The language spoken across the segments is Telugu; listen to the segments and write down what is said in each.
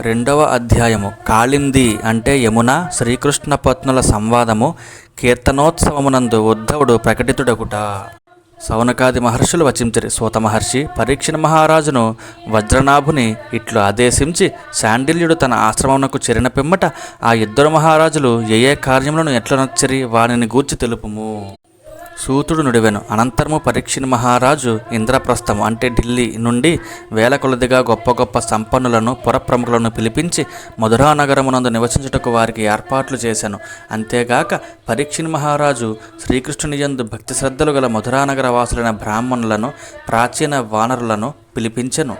రెండవ అధ్యాయము. కాళింది అంటే యమున శ్రీకృష్ణ పత్నుల సంవాదము కీర్తనోత్సవమునందు ఉద్ధవుడు ప్రకటితుడగుట. సౌనకాది మహర్షులు వచించరి. సూత మహర్షి పరీక్షణ మహారాజును వజ్రనాభుని ఇట్లు ఆదేశించి శాండిల్యుడు తన ఆశ్రమమునకు చెరిన పిమ్మట ఆ ఇద్దరు మహారాజులు ఏ ఏ కార్యములను ఎట్లనొచ్చరి వానిని గూర్చి తెలుపుము. సూతుడు నుడివెను. అనంతరము పరీక్షిని మహారాజు ఇంద్రప్రస్థం అంటే ఢిల్లీ నుండి వేల కొలదిగా గొప్ప గొప్ప సంపన్నులను పురప్రముఖులను పిలిపించి మధురా నగరమునందు నివసించుటకు వారికి ఏర్పాట్లు చేశాను అంతేగాక పరీక్షిని మహారాజు శ్రీకృష్ణుని యందు భక్తి శ్రద్ధలు గల మధురానగర వాసులైన బ్రాహ్మణులను ప్రాచీన వానరులను పిలిపించెను.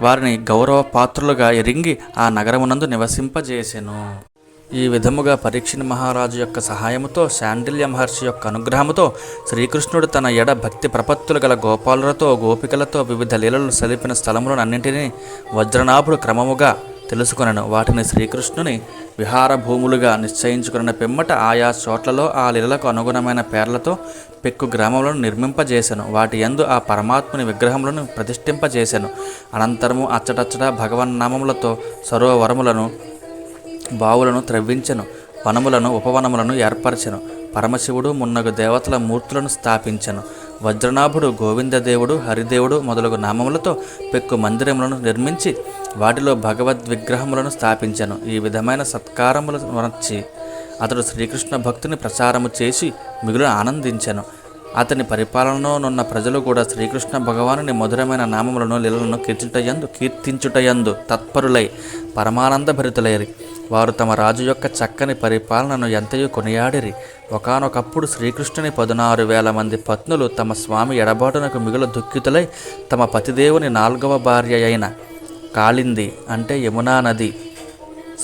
వారిని గౌరవ పాత్రులుగా ఎరింగి ఆ నగరమునందు నివసింపజేసెను. ఈ విధముగా పరీక్షణ మహారాజు యొక్క సహాయముతో శాండిల్య మహర్షి యొక్క అనుగ్రహముతో శ్రీకృష్ణుడు తన ఎడ భక్తి ప్రపత్తులు గల గోపాలులతో గోపికలతో వివిధ లీలలు సలిపిన స్థలములను అన్నింటినీ వజ్రనాభుడు క్రమముగా తెలుసుకొనను. వాటిని శ్రీకృష్ణుని విహార భూములుగా నిశ్చయించుకున్న పిమ్మట ఆయా చోట్లలో ఆ లీలలకు అనుగుణమైన పేర్లతో పెక్కు గ్రామములను నిర్మింపజేశాను వాటి యందు ఆ పరమాత్ముని విగ్రహములను ప్రతిష్ఠింపజేశాను అనంతరము అచ్చటచ్చట భగవన్నామములతో సరోవరములను బావులను త్రవ్వించెను వనములను ఉపవనములను ఏర్పరచెను. పరమశివుడు మున్నగు దేవతల మూర్తులను స్థాపించెను. వజ్రనాభుడు గోవిందదేవుడు హరిదేవుడు మొదలగు నామములతో పెక్కు మందిరములను నిర్మించి వాటిలో భగవద్ విగ్రహములను స్థాపించెను. ఈ విధమైన సత్కారములు వనర్చి అతడు శ్రీకృష్ణ భక్తుని ప్రచారము చేసి మిగులు ఆనందించెను. అతని పరిపాలనలోనున్న ప్రజలు కూడా శ్రీకృష్ణ భగవానుని మధురమైన నామములను లీలలను కీర్తించుటయందు కీర్తించుటయందు తత్పరులై పరమానంద భరితులైరి వారు తమ రాజు యొక్క చక్కని పరిపాలనను ఎంతయో కొనియాడిరి. ఒకానొకప్పుడు శ్రీకృష్ణుని పదునారు వేల మంది పత్నులు తమ స్వామి ఎడబాటునకు మిగులు దుఃఖితులై తమ పతిదేవుని నాల్గవ భార్య అయిన కాళింది అంటే యమునా నది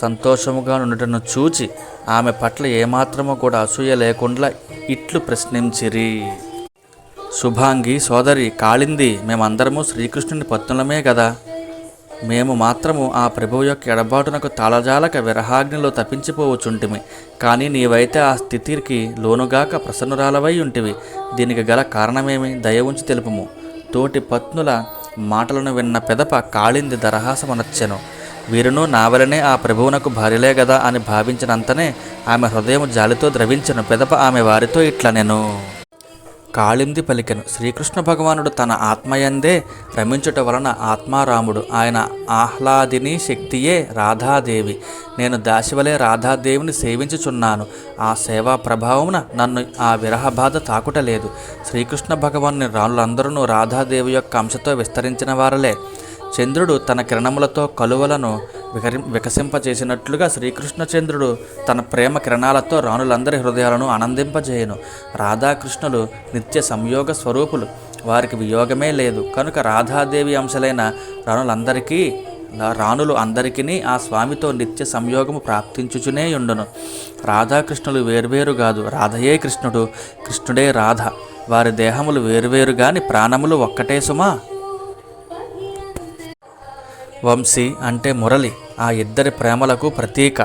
సంతోషముగా నుండుటను చూచి ఆమె పట్ల ఏమాత్రము కూడా అసూయ లేకుండా ఇట్లు ప్రశ్నించిరి. శుభాంగి సోదరి కాళింది మేమందరము శ్రీకృష్ణుని పత్నులమే కదా మేము మాత్రము ఆ ప్రభువు యొక్క ఎడబాటునకు తాళజాలక విరహాగ్నిలో తప్పించిపోవచ్చుంటిమి. కానీ నీవైతే ఆ స్థితికి లోనుగాక ప్రసన్నురాలవై ఉంటివి. దీనికి గల కారణమేమి? దయ ఉంచి తెలుపుము. తోటి పత్నుల మాటలను విన్న పెదప కాళింది దరహాసమనర్చెను వీరును నావలనే ఆ ప్రభువునకు భార్యలే గదా అని భావించినంతనే ఆమె హృదయం జాలితో ద్రవించను. పెదప ఆమె వారితో ఇట్లా నేను కాళింది పలికెను. శ్రీకృష్ణ భగవానుడు తన ఆత్మయందే రమించుట వలన ఆత్మారాముడు. ఆయన ఆహ్లాదిని శక్తియే రాధాదేవి. నేను దాశివలే రాధాదేవిని సేవించుచున్నాను. ఆ సేవా ప్రభావమున నన్ను ఆ విరహ బాధ తాకుటలేదు. శ్రీకృష్ణ భగవాన్ని రాళ్ళందరూ రాధాదేవి యొక్క అంశతో విస్తరించిన వారలే. చంద్రుడు తన కిరణములతో కలువలను వికరి వికసింపజేసినట్లుగా శ్రీకృష్ణచంద్రుడు తన ప్రేమ కిరణాలతో రాణులందరి హృదయాలను ఆనందింపజేయను. రాధాకృష్ణులు నిత్య సంయోగ స్వరూపులు. వారికి వియోగమే లేదు. కనుక రాధాదేవి అంశలైన రాణులందరికీ రాణులు అందరికీ ఆ స్వామితో నిత్య సంయోగము ప్రాప్తించుచునే ఉండును. రాధాకృష్ణులు వేర్వేరు కాదు. రాధయే కృష్ణుడు. కృష్ణుడే రాధ. వారి దేహములు వేరువేరు గాని ప్రాణములు ఒక్కటే సుమా? వంశీ అంటే మురళి ఆ ఇద్దరి ప్రేమలకు ప్రతీక.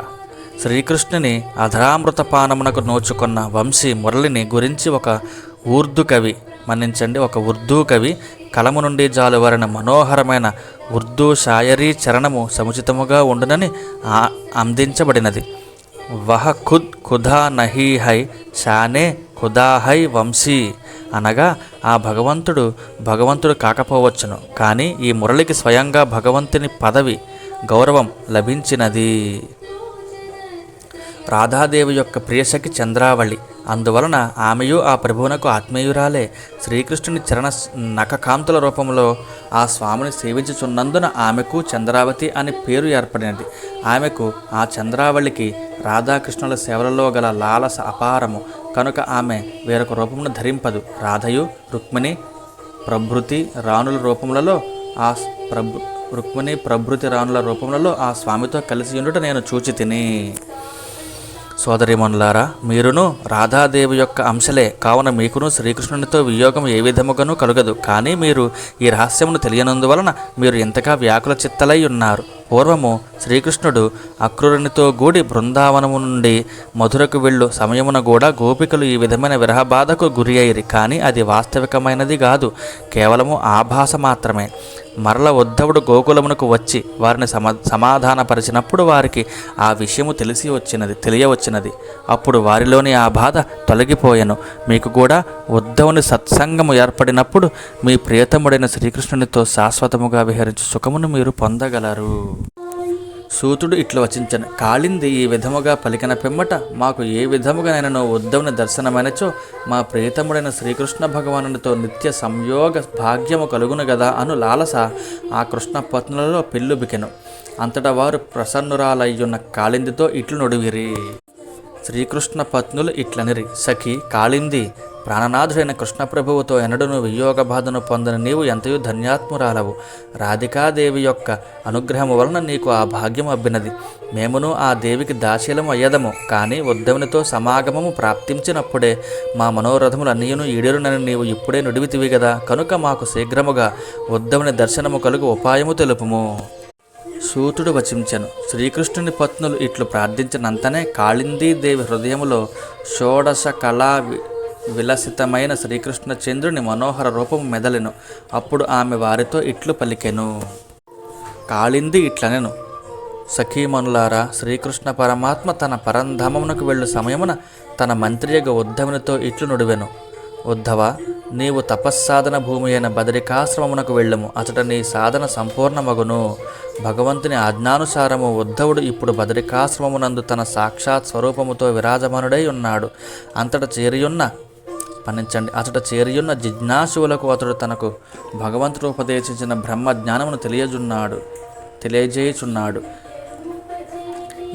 శ్రీకృష్ణుని అధరామృతపానమునకు నోచుకున్న వంశీ మురళిని గురించి ఒక ఊర్దు కవి మన్నించండి ఒక ఉర్దూ కవి కలము నుండి జాలువరిన మనోహరమైన ఉర్దూ షాయరీ చరణము సముచితముగా ఉండునని అందించబడినది. వహ ఖుద్ ఖుదా నహీ హై షానే ఖుదా హై వంశీ. అనగా ఆ భగవంతుడు భగవంతుడు కాకపోవచ్చును. కానీ ఈ మురళికి స్వయంగా భగవంతుని పదవి గౌరవం లభించినది. రాధాదేవి యొక్క ప్రియసఖి చంద్రావళి. అందువలన ఆమెయు ఆ ప్రభువునకు ఆత్మీయురాలే. శ్రీకృష్ణుని చరణ నఖకాంతుల రూపంలో ఆ స్వామిని సేవించుచున్నందున ఆమెకు చంద్రావతి అనే పేరు ఏర్పడినది. ఆమెకు ఆ చంద్రావళికి రాధాకృష్ణుల సేవలలో గల లాలస అపారము కనుక ఆమె వేరొక రూపమును ధరింపదు. రాధయు రుక్మిణి ప్రభృతి రాణుల రూపములలో ఆ ప్రభు రుక్మిణి ప్రభృతి రాణుల రూపములలో ఆ స్వామితో కలిసి ఉండుట నేను చూచి తిని సోదరిమనులారా మీరును రాధాదేవి యొక్క అంశలే. కావున మీకును శ్రీకృష్ణునితో వియోగం ఏ విధముగానూ కలగదు. కానీ మీరు ఈ రహస్యమును తెలియనందువలన మీరు ఎంతగా వ్యాకుల చిత్తలై ఉన్నారు. పూర్వము శ్రీకృష్ణుడు అక్రూరునితో గూడి బృందావనము నుండి మధురకు వెళ్ళు సమయమున కూడా గోపికలు ఈ విధమైన విరహబాధకు గురి అయ్యిరి కానీ అది వాస్తవికమైనది కాదు కేవలము ఆభాస మాత్రమే. మరల ఉద్ధవుడు గోకులమునకు వచ్చి వారిని సమా సమాధానపరిచినప్పుడు వారికి ఆ విషయము తెలిసి వచ్చినది తెలియవచ్చినది. అప్పుడు వారిలోని ఆ బాధ తొలగిపోయెను. మీకు కూడా ఉద్ధవుని సత్సంగము ఏర్పడినప్పుడు మీ ప్రియతముడైన శ్రీకృష్ణునితో శాశ్వతముగా విహరించు సుఖమును మీరు పొందగలరు. సూతుడు ఇట్లు వచించను కాళింది ఈ విధముగా పలికిన పిమ్మట మాకు ఏ విధముగా నేను ఉద్ధవుని దర్శనమైనచో మా ప్రియతముడైన శ్రీకృష్ణ భగవానునితో నిత్య సంయోగ భాగ్యము కలుగును గదా అను లాలస ఆ కృష్ణ పత్నులలో పెళ్ళుబికెను. అంతటా వారు ప్రసన్నురాలయ్యున్న కాళిందితో ఇట్లు నొడివిరి. శ్రీకృష్ణ పత్నులు ఇట్లనిరి. సఖి కాళింది ప్రాణనాథుడైన కృష్ణప్రభువుతో ఎనడును వియోగ బాధను పొందని నీవు ఎంతయో ధన్యాత్మురాలవు. రాధికాదేవి యొక్క అనుగ్రహము వలన నీకు ఆ భాగ్యం అబ్బినది. మేమును ఆ దేవికి దాశీలం అయ్యదము. కానీ ఉద్ధవునితో సమాగమము ప్రాప్తించినప్పుడే మా మనోరథములు అన్నీయును ఈడేరునని నీవు ఇప్పుడే నుడివితివి కదా కనుక మాకు శీఘ్రముగా ఉద్ధవుని దర్శనము కలుగు ఉపాయము తెలుపుము. సూతుడు వచించెను. శ్రీకృష్ణుని పత్నులు ఇట్లు ప్రార్థించినంతనే కాళిందీదేవి హృదయములో షోడశ కళా విలసితమైన శ్రీకృష్ణ చంద్రుని మనోహర రూపం మెదలెను. అప్పుడు ఆమె వారితో ఇట్లు పలికెను. కాళింది ఇట్లనెను. సఖీమనులారా శ్రీకృష్ణ పరమాత్మ తన పరంధామమునకు వెళ్ళు సమయమున తన మంత్రియగ ఉద్ధవునితో ఇట్లు నుడివెను. ఉద్ధవ నీవు తపస్సాధన భూమి అయిన బదరికాశ్రమమునకు వెళ్ళము. అతట నీ సాధన సంపూర్ణమగును. భగవంతుని ఆజ్ఞానుసారము ఉద్ధవుడు ఇప్పుడు బదరికాశ్రమమునందు తన సాక్షాత్ స్వరూపముతో విరాజమానుడై ఉన్నాడు. అంతట చేరియున్న పనించండి అతడు చేరియున్న జిజ్ఞాసువులకు అతడు తనకు భగవంతుడు ఉపదేశించిన బ్రహ్మ జ్ఞానమును తెలియజున్నాడు తెలియజేయుచున్నాడు.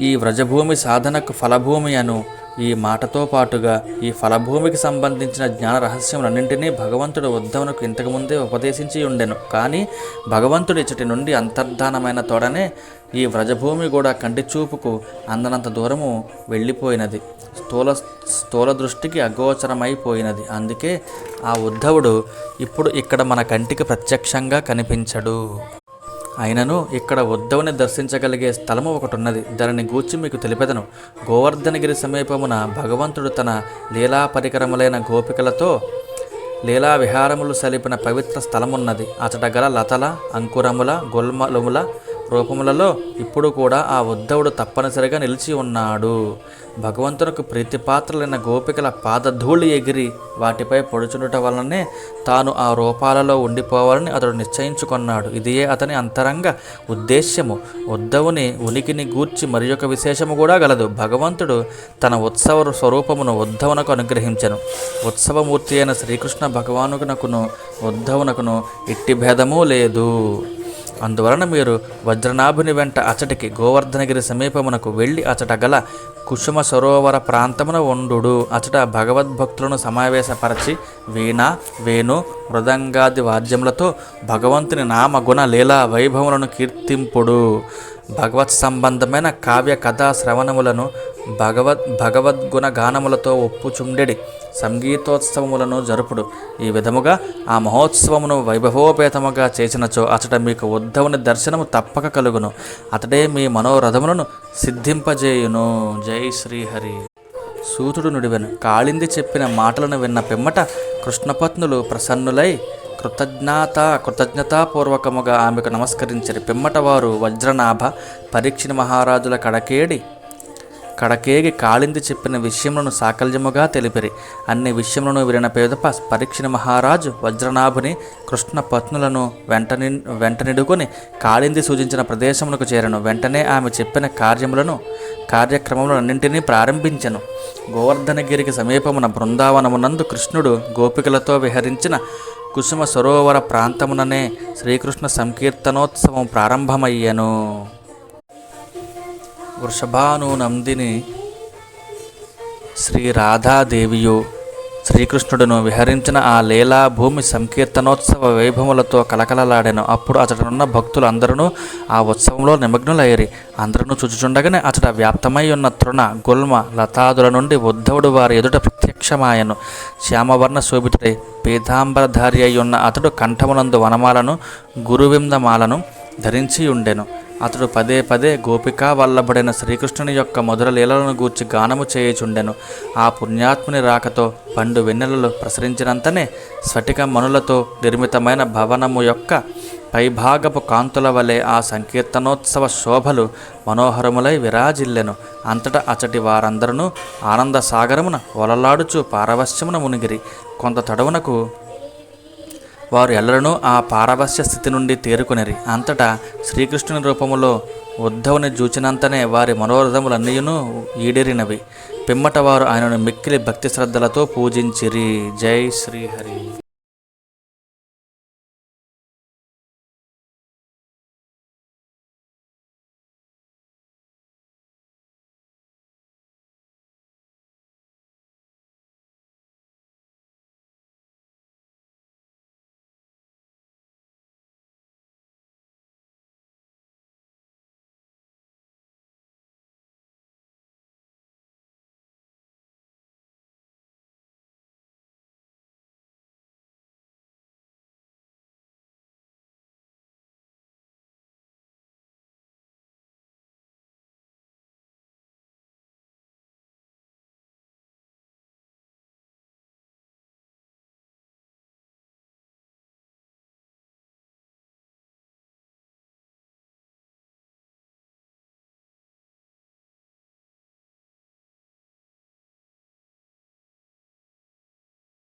ఈ వ్రజభూమి సాధనకు ఫలభూమి అను ఈ మాటతో పాటుగా ఈ ఫలభూమికి సంబంధించిన జ్ఞాన రహస్యములన్నింటినీ భగవంతుడు ఉద్ధవునకు ఇంతకుముందే ఉపదేశించి ఉండెను. కానీ భగవంతుడు ఇచ్చటి నుండి అంతర్ధానమైన తోడనే ఈ వ్రజభూమి కూడా కంటి చూపుకు అందనంత దూరము వెళ్ళిపోయినది. స్థూల స్థూల దృష్టికి అగోచరమైపోయినది. అందుకే ఆ ఉద్ధవుడు ఇప్పుడు ఇక్కడ మన కంటికి ప్రత్యక్షంగా కనిపించడు. అయినను ఇక్కడ ఉద్ధవుని దర్శించగలిగే స్థలము ఒకటి ఉన్నది దానిని గూర్చి మీకు తెలిపెదను. గోవర్ధనగిరి సమీపమున భగవంతుడు తన లీలా పరికరములైన గోపికలతో లీలా విహారములు సలిపిన పవిత్ర స్థలమున్నది. అతడ గల లతల అంకురముల గుల్మలుముల రూపములలో ఇప్పుడు కూడా ఆ ఉద్ధవుడు తప్పనిసరిగా నిలిచి ఉన్నాడు. భగవంతునకు ప్రీతిపాత్రలైన గోపికల పాదధూళి ఎగిరి వాటిపై పొడుచునుట వలననే తాను ఆ రూపాలలో ఉండిపోవాలని అతడు నిశ్చయించుకున్నాడు. ఇదియే అతని అంతరంగ ఉద్దేశ్యము. ఉద్ధవుని ఉనికిని గూర్చి మరి ఒక విశేషము కూడా గలదు. భగవంతుడు తన ఉత్సవ స్వరూపమును ఉద్ధవునకు అనుగ్రహించను. ఉత్సవమూర్తి అయిన శ్రీకృష్ణ భగవానుకునకును ఉద్ధవునకును ఇట్టి భేదము లేదు. అందువలన మీరు వజ్రనాభుని వెంట అచటికి గోవర్ధనగిరి సమీపమునకు వెళ్ళి అచట గల కుసుమ సరోవర ప్రాంతమున ఉండు అచట భగవద్భక్తులను సమావేశపరచి వీణ వేణు మృదంగాది వాద్యములతో భగవంతుని నామ గుణ లీలా వైభవములను కీర్తింపుడు. భగవత్ సంబంధమైన కావ్య కథా శ్రవణములను భగవద్ భగవద్గుణ గానములతో ఒప్పుచుండెడి. సంగీతోత్సవములను జరుపుడు. ఈ విధముగా ఆ మహోత్సవమును వైభవోపేతముగా చేసినచో అతడ మీకు ఉద్ధవుని దర్శనము తప్పక కలుగును. అతడే మీ మనోరథములను సిద్ధింపజేయును. జై శ్రీహరి. సూతుడు నుడివెను. కాళింది చెప్పిన మాటలను విన్న పిమ్మట కృష్ణపత్నులు ప్రసన్నులై కృతజ్ఞత కృతజ్ఞతాపూర్వకముగా ఆమెకు నమస్కరించారు. పిమ్మటవారు వజ్రనాభ పరీక్షణ మహారాజుల కడకేడి కడకేగి కాళింది చెప్పిన విషయములను సాకల్యముగా తెలిపిరి. అన్ని విషయములను విరిన పేదప పరీక్షణ మహారాజు వజ్రనాభుని కృష్ణ పత్నులను వెంటని వెంటనిడుకొని కాళింది సూచించిన ప్రదేశమునకు చేరను. వెంటనే ఆమె చెప్పిన కార్యములను కార్యక్రమములన్నింటినీ ప్రారంభించను ప్రారంభించెను. గోవర్ధనగిరికి సమీపమున బృందావనమునందు కృష్ణుడు గోపికలతో విహరించిన కుసుమ సరోవర ప్రాంతముననే శ్రీకృష్ణ సంకీర్తనోత్సవం ప్రారంభమయ్యెను. వృషభాను నందిని శ్రీ రాధాదేవియు శ్రీకృష్ణుడును విహరించిన ఆ లీలా భూమి సంకీర్తనోత్సవ వైభవములతో కలకలలాడెను. అప్పుడు అతడున్న భక్తులు అందరూ ఆ ఉత్సవంలో నిమగ్నులయ్యారు. అందరూ చూచుచుండగానే అతడ వ్యాప్తమై ఉన్న తృణ గుల్మ లతాదుల నుండి ఉద్ధవుడు వారి ఎదుట ప్రత్యక్షమాయను. శ్యామవర్ణ శోభితుడై పీతాంబరధారి అయి ఉన్న అతడు కంఠమునందు వనమాలను గురువిందమాలను ధరించి ఉండెను అతడు పదే పదే గోపికా వల్లబడిన శ్రీకృష్ణుని యొక్క మధుర లీలలను గూర్చి గానము చేయుచుండెను. ఆ పుణ్యాత్ముని రాకతో పండు వెన్నెలలు ప్రసరించినంతనే స్ఫటిక మనులతో నిర్మితమైన భవనము యొక్క పైభాగపు కాంతుల వలె ఆ సంకీర్తనోత్సవ శోభలు మనోహరములై విరాజిల్లెను. అంతటా అచటి వారందరూ ఆనంద సాగరమున ఒలలాడుచు పారవశ్యమున మునిగిరి. కొంత తడవునకు వారు ఎల్లరనూ ఆ పారవస్య స్థితి నుండి తేరుకొనిరి. అంతటా శ్రీకృష్ణుని రూపములో ఉద్ధవుని జూచినంతనే వారి మనోరథములన్నీయును ఈడేరినవి. పిమ్మట వారు ఆయనను మిక్కిలి భక్తి శ్రద్ధలతో పూజించిరి. జై శ్రీహరి.